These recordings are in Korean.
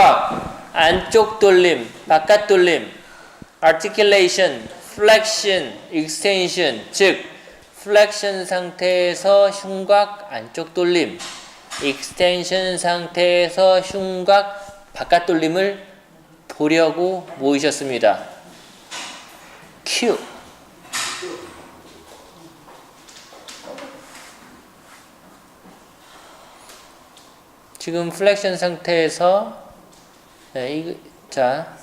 흉곽 안쪽 돌림, 바깥 돌림, articulation, flexion, extension, 즉 flexion 상태에서 흉곽 안쪽 돌림, extension 상태에서 흉곽 바깥 돌림을 보려고 모이셨습니다. 큐. 지금 플렉션 상태에서 네, 이거 자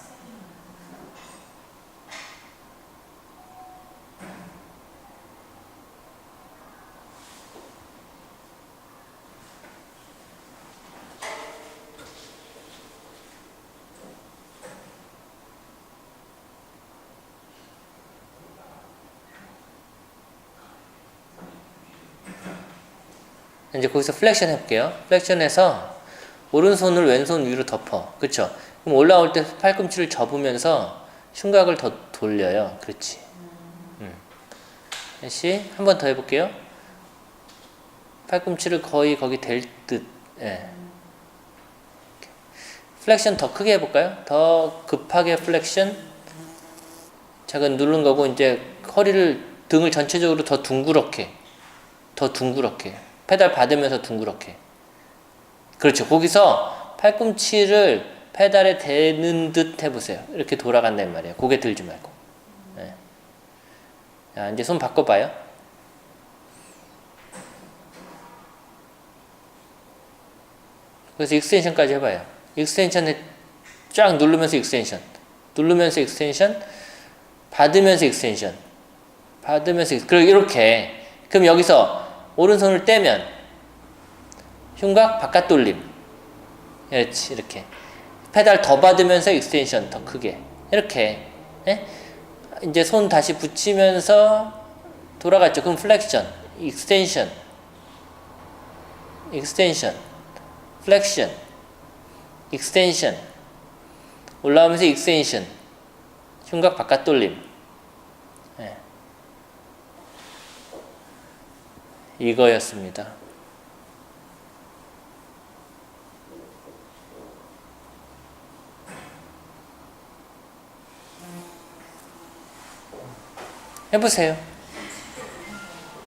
이제 거기서 플렉션 해볼게요. 플렉션해서 오른손을 왼손 위로 덮어. 그쵸? 그럼 올라올 때 팔꿈치를 접으면서 흉곽을 더 돌려요. 그렇지. 음. 다시 한 번 더 해볼게요. 팔꿈치를 거의 거기 댈 듯. 예. 플렉션 더 크게 해볼까요? 더 급하게 플렉션. 작은 누른 거고 이제 허리를 등을 전체적으로 더 둥그렇게, 더 둥그렇게 페달 받으면서 둥그렇게. 그렇죠. 거기서 팔꿈치를 페달에 대는 듯 해보세요. 이렇게 돌아간단 말이에요. 고개 들지 말고. 네. 자, 이제 손 바꿔봐요. 그래서 익스텐션까지 해봐요. 익스텐션에 쫙 누르면서 익스텐션. 누르면서 익스텐션. 받으면서 익스텐션. 받으면서 익- 그리고 이렇게. 그럼 여기서 오른손을 떼면 흉곽 바깥 돌림. 그렇지 이렇게. 페달 더 받으면서 익스텐션 더 크게. 이렇게. 예? 이제 손 다시 붙이면서 돌아갔죠. 그럼 플렉션, 익스텐션, 익스텐션, 플렉션, 익스텐션. 올라오면서 익스텐션. 흉곽 바깥 돌림. 예. 이거였습니다. 해보세요.